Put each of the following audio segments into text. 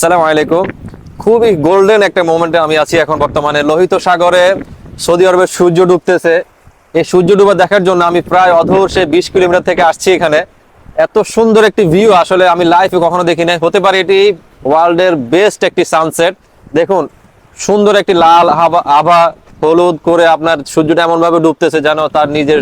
আসসালামু আলাইকুম। খুবই গোল্ডেন একটা মোমেন্টে আমি আছি এখন বর্তমানে লোহিত সাগরে। সৌদি আরবের সূর্য ডুবতেছে। এই সূর্য ডুবা দেখার জন্য আমি প্রায় অধর সে বিশ কিলোমিটার থেকে আসছি এখানে। এত সুন্দর একটি ভিউ আসলে আমি লাইফে কখনো দেখি নাই। হতে পারে এটি ওয়ার্ল্ডের বেস্ট একটি সানসেট দেখুন, সুন্দর একটি লাল আভা আভা, হলুদ করে আপনার সূর্যটা এমন ভাবে ডুবতেছে যেন তার নিজের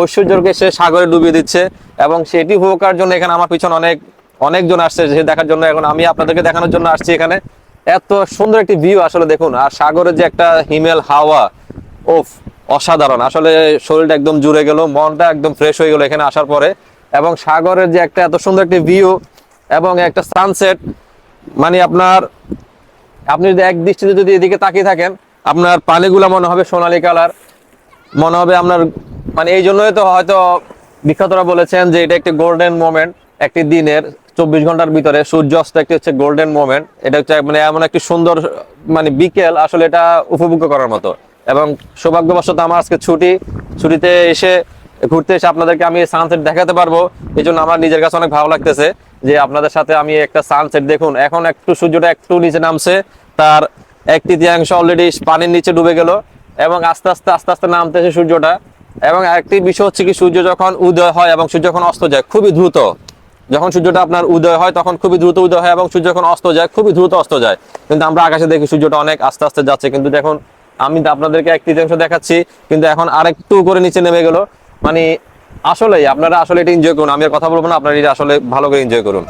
ঐশ্বর্যকে সে সাগরে ডুবিয়ে দিচ্ছে। এবং সেটি করার জন্য এখানে আমার পিছনে অনেক অনেকজন আসছে যে দেখার জন্য। এখন আমি আপনাদেরকে দেখানোর জন্য আসছি এখানে। এত সুন্দর একটি ভিউ আসলে দেখুন। আর সাগরের যে একটা হিমেল হাওয়া, ওফ, অসাধারণ। আসলে শরীরটা একদম জুড়ে গেল, মনটা একদম ফ্রেশ হয়ে গেল এখানে আসার পরে। এবং সাগরের যে একটা এত সুন্দর একটি ভিউ এবং একটা সানসেট মানে আপনার, আপনি যদি এক দৃষ্টিতে যদি এদিকে তাকিয়ে থাকেন, আপনার পানিগুলো মনে হবে সোনালী কালার। মনে হবে আপনার মানে এই জন্যই তো হয়তো বিখ্যাতরা বলেছেন যে এটা একটি গোল্ডেন মোমেন্ট একটি দিনের চব্বিশ ঘণ্টার ভিতরে সূর্যাস্ত একটি হচ্ছে গোল্ডেন মোমেন্ট এটা হচ্ছে মানে এমন একটি সুন্দর মানে বিকেল আসলে এটা উপভোগ করার মতো। এবং সৌভাগ্যবশত আমার আজকে ছুটি। ছুটিতে এসে ঘুরতে এসে আপনাদেরকে আমি সানসেট দেখাতে পারব। এই জন্য আমার নিজের কাছে অনেক ভালো লাগতেছে যে আপনাদের সাথে আমি একটা সানসেট দেখুন। এখন একটু সূর্যটা একটু নিচে নামছে। তার এক তৃতীয়াংশ অলরেডি পানির নিচে ডুবে গেল এবং আস্তে আস্তে আস্তে আস্তে নামতেছে সূর্যটা। এবং আরেকটি বিষয় হচ্ছে কি, সূর্য যখন উদয় হয় এবং সূর্য যখন অস্ত যায়, খুবই দ্রুত। যখন সূর্যটা আপনার উদয় হয়, তখন খুবই দ্রুত উদয় হয় এবং সূর্য যখন অস্ত যায়, খুবই দ্রুত অস্ত যায়। কিন্তু আমরা আকাশে দেখি সূর্যটা অনেক আস্তে আস্তে যাচ্ছে। কিন্তু দেখুন, আমি তো আপনাদেরকে এক তৃতীয়াংশ দেখাচ্ছি, কিন্তু এখন আরেকটু করে নিচে নেমে গেল। মানে আসলেই আপনারা আসলে এটা এনজয় করুন। আমি কথা বলব না, আপনারা এটা আসলে ভালো করে এনজয় করুন।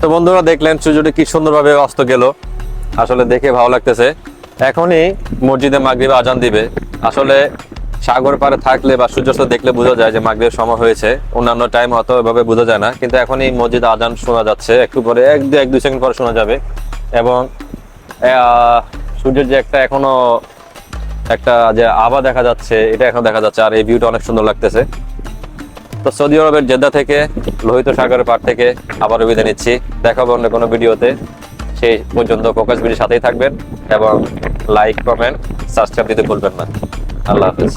তো বন্ধুরা দেখলেন সূর্যটি কি সুন্দরভাবে অস্ত গেল। আসলে দেখে ভালো লাগতেছে। এখনই মসজিদে মাগরিবে আজান দিবে। আসলে সাগর পারে থাকলে বা সূর্যাস্ত দেখলে বোঝা যায় যে মাগরিবের সময় হয়েছে। অন্যান্য টাইম অত এভাবে বোঝা যায় না। কিন্তু এখনই মসজিদে আজান শোনা যাচ্ছে। একটু পরে এক দু এক দুই সেকেন্ড পরে শোনা যাবে। এবং সূর্যের যে একটা এখনও একটা যে আভা দেখা যাচ্ছে, এটা এখন দেখা যাচ্ছে। আর এই ভিউটা অনেক সুন্দর লাগতেছে। তো সৌদি আরবের জেদ্দা থেকে, লোহিত সাগরের পার থেকে আবারও বিদায় নিচ্ছি। দেখাবো অন্য কোনো ভিডিওতে। সেই পর্যন্ত ফোকাস ভিডিওর সাথেই থাকবেন এবং লাইক, কমেন্ট, সাবস্ক্রাইব দিতে ভুলবেন না। আল্লাহ হাফিজ।